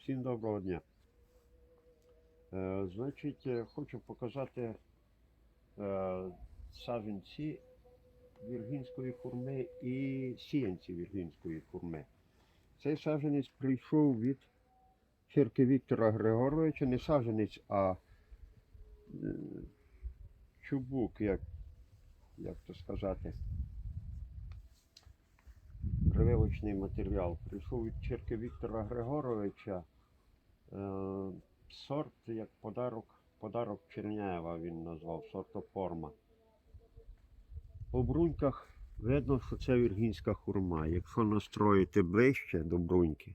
Всім доброго дня. Е, значить, е, хочу показати е, саджанці віргінської хурми і сіянці віргінської хурми. Цей саджанець прийшов від Черки Віктора Григоровича, не саджанець, а е, чубук, як, як то сказати. Прививочний матеріал. Прийшов від Черки Віктора Григоровича. Е, сорт як подарок, подарок Черняєва він назвав, сортоформа. По бруньках видно, що це віргінська хурма. Якщо настроїти ближче до бруньки,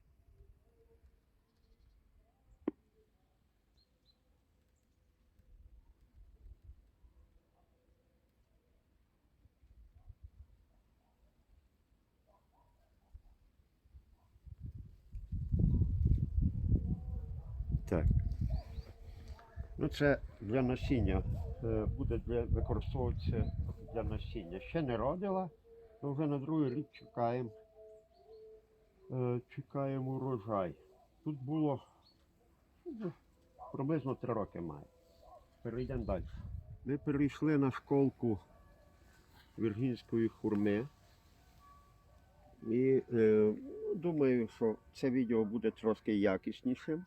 Так. Ну, це для насіння. е, Буде для, використовуватися для насіння. Ще не родила, але вже на другий рік чекаємо. е, Чекаємо урожай. Тут було ну, приблизно три роки має. Перейдемо далі. Ми перейшли на школку віргінської хурми. І е, думаю, що це відео буде трошки якіснішим.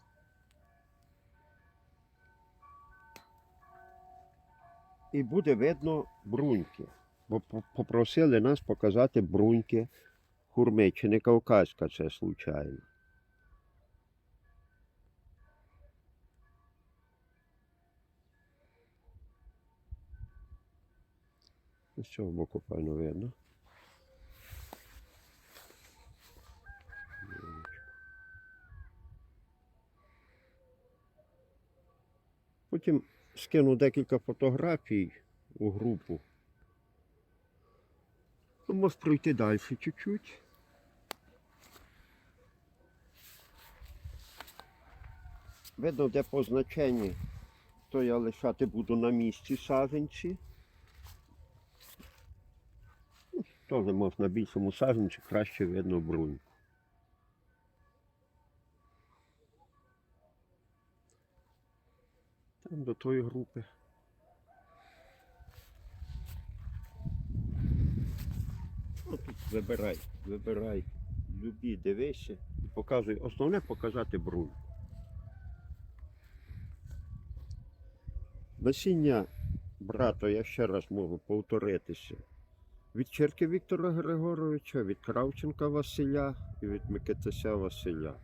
І буде видно бруньки. Бо попросили нас показати бруньки хурми, чи не кавказька це случайно. З цього боку файно видно. Потім скину декілька фотографій у групу. Ну, може пройти далі чуть-чуть. Видно, де по значенні, то я лишати буду на місці саженці. Ну, Теж може на більшому саженці краще видно бруньку. Там до тої групи. Ну, тут вибирай, вибирай. Любі, дивися і показуй. Основне показати брунь. Насіння брата, я ще раз можу повторитися. Від Черки Віктора Григоровича, від Кравченка Василя і від Микитася Василя.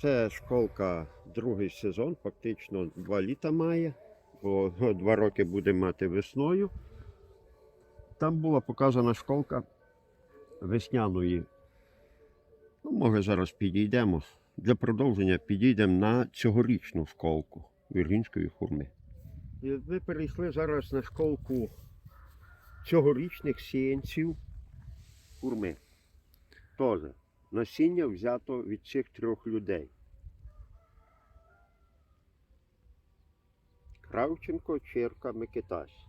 Це школка другий сезон, фактично два літа має, бо два роки буде мати весною. Там була показана школка весняної. Ну, може, зараз підійдемо. Для продовження підійдемо на цьогорічну школку віргінської хурми. Ми перейшли зараз на школку цьогорічних сіянців хурми. Теж насіння взято від цих трьох людей. Кравченко, Черка, Микитась.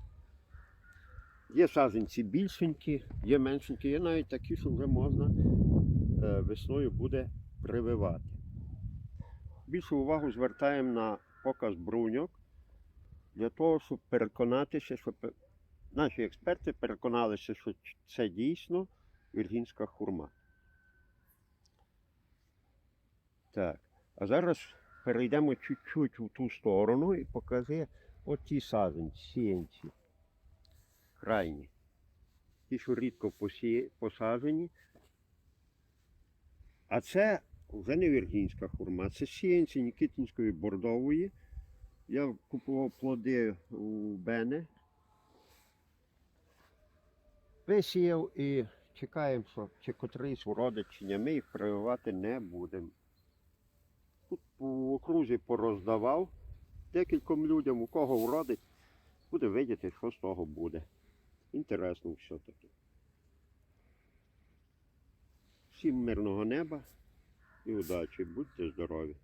Є саженці більшенькі, є меншенькі, є навіть такі, що вже можна е, весною буде прививати. Більшу увагу звертаємо на показ бруньок для того, щоб переконатися, що наші експерти переконалися, що це дійсно віргінська хурма. Так, а зараз перейдемо чуть-чуть у ту сторону і покажи оті саженці, сіянці. Крайні. Ті, що рідко посаджені. А це вже не віргінська хурма, це сіянці Нікітинської бордової. Я купував плоди у Бене. Висіяв і чекаємо, що чи котрийсь уродить, чи ні, ми їх прививати не будемо. Тут по окрузі пороздавав декільком людям, у кого вродить, буде видіти, що з того буде. Інтересно все-таки. Всім мирного неба і удачі, будьте здорові.